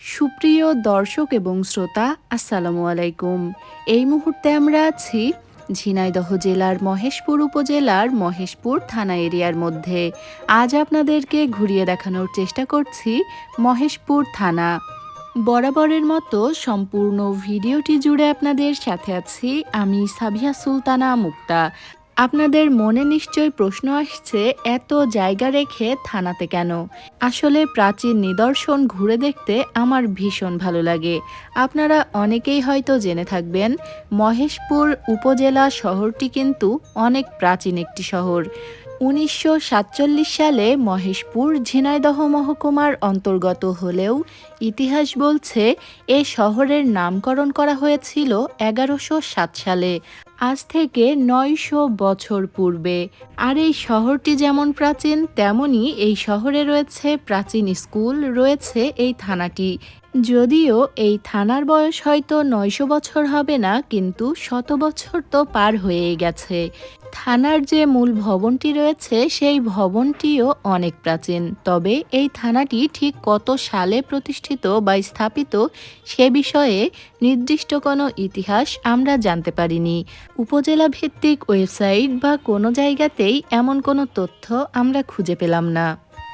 সুপ্রিয় দর্শক এবং শ্রোতা, আসসালামু আলাইকুম। এই মুহূর্তে আমরা আছি ঝিনাইদহ জেলার মহেশপুর উপজেলার মহেশপুর থানা এরিয়ার মধ্যে। আজ আপনাদেরকে ঘুরিয়ে দেখানোর চেষ্টা করছি মহেশপুর থানা। বরাবরের মতো সম্পূর্ণ ভিডিওটি জুড়ে আপনাদের সাথে আছি আমি সাবিয়া সুলতানা মুক্তা। আপনাদের মনে নিশ্চয় প্রশ্ন আসছে, এত জায়গা রেখে থানাতে কেন? আসলে প্রাচীন নিদর্শন ঘুরে দেখতে আমার ভীষণ ভালো লাগে। আপনারা অনেকেই হয়তো জেনে থাকবেন, মহেশপুর উপজেলা শহরটি কিন্তু অনেক প্রাচীন একটি শহর। উনিশশো সাতচল্লিশ সালে মহেশপুর ঝিনাইদহ মহকুমার অন্তর্গত হলেও ইতিহাস বলছে এ শহরের নামকরণ করা হয়েছিল এগারোশো সালে। আজ থেকে নয়শো বছর পূর্বে। আর এই শহরটি যেমন প্রাচীন তেমনই এই শহরে রয়েছে প্রাচীন স্কুল, রয়েছে এই থানাটি। যদিও এই থানার বয়স হয়তো নয়শো বছর হবে না, কিন্তু শত বছর তো পার হয়েই গেছে। থানার যে মূল ভবনটি রয়েছে, সেই ভবনটিও অনেক প্রাচীন। তবে এই থানাটি ঠিক কত সালে প্রতিষ্ঠিত বা স্থাপিত, সে বিষয়ে নির্দিষ্ট কোনো ইতিহাস আমরা জানতে পারিনি। উপজেলা ভিত্তিক ওয়েবসাইট বা কোনো জায়গাতেই এমন কোনো তথ্য আমরা খুঁজে পেলাম না।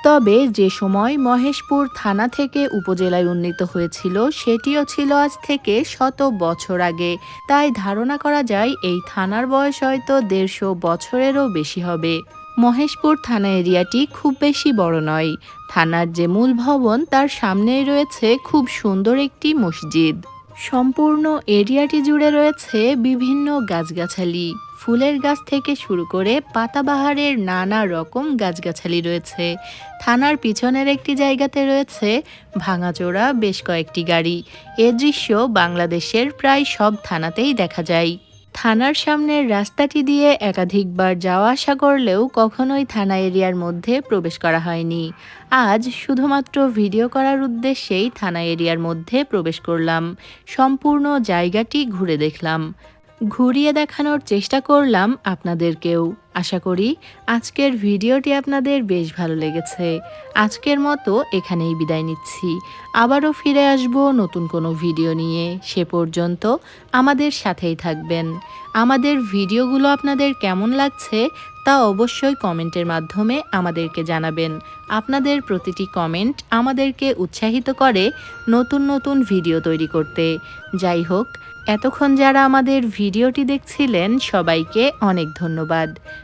তবে যে সময় মহেশপুর থানা থেকে উপজেলায় উন্নীত হয়েছিল, সেটিও ছিল আজ থেকে শত বছর আগে। তাই ধারণা করা যায় এই থানার বয়স হয়তো দেড়শো বছরেরও বেশি হবে। মহেশপুর থানা এরিয়াটি খুব বেশি বড় নয়। থানার যে মূল ভবন, তার সামনেই রয়েছে খুব সুন্দর একটি মসজিদ। সম্পূর্ণ এরিয়াটি জুড়ে রয়েছে বিভিন্ন গাছগাছালি। ফুলের গাছ থেকে শুরু করে পাতাবাহারের নানা রকম গাছগাছালি রয়েছে। থানার পিছনের একটি জায়গাতে রয়েছে ভাঙাচোরা বেশ কয়েকটি গাড়ি। এ দৃশ্য বাংলাদেশের প্রায় সব থানাতেই দেখা যায়। থানার সামনের রাস্তাটি দিয়ে একাধিকবার যাওয়া আসা করলেও কখনোই থানা এরিয়ার মধ্যে প্রবেশ করা হয়নি। আজ শুধুমাত্র ভিডিও করার উদ্দেশ্যেই থানা এরিয়ার মধ্যে প্রবেশ করলাম। সম্পূর্ণ জায়গাটি ঘুরে দেখলাম। ঘুরিয়ে দেখানোর চেষ্টা করলাম আপনাদেরকেও। আশা করি আজকের ভিডিওটি আপনাদের বেশ ভালো লেগেছে। আজকের মতো এখানেই বিদায় নিচ্ছি। আবারও ফিরে আসব নতুন কোনো ভিডিও নিয়ে। সে পর্যন্ত আমাদের সাথেই থাকবেন। আমাদের ভিডিওগুলো আপনাদের কেমন লাগছে তা অবশ্যই কমেন্টের মাধ্যমে আমাদেরকে জানাবেন। আপনাদের প্রতিটি কমেন্ট আমাদেরকে উৎসাহিত করে নতুন নতুন ভিডিও তৈরি করতে। যাই হোক, এতক্ষণ যারা আমাদের ভিডিওটি দেখছিলেন সবাইকে অনেক ধন্যবাদ।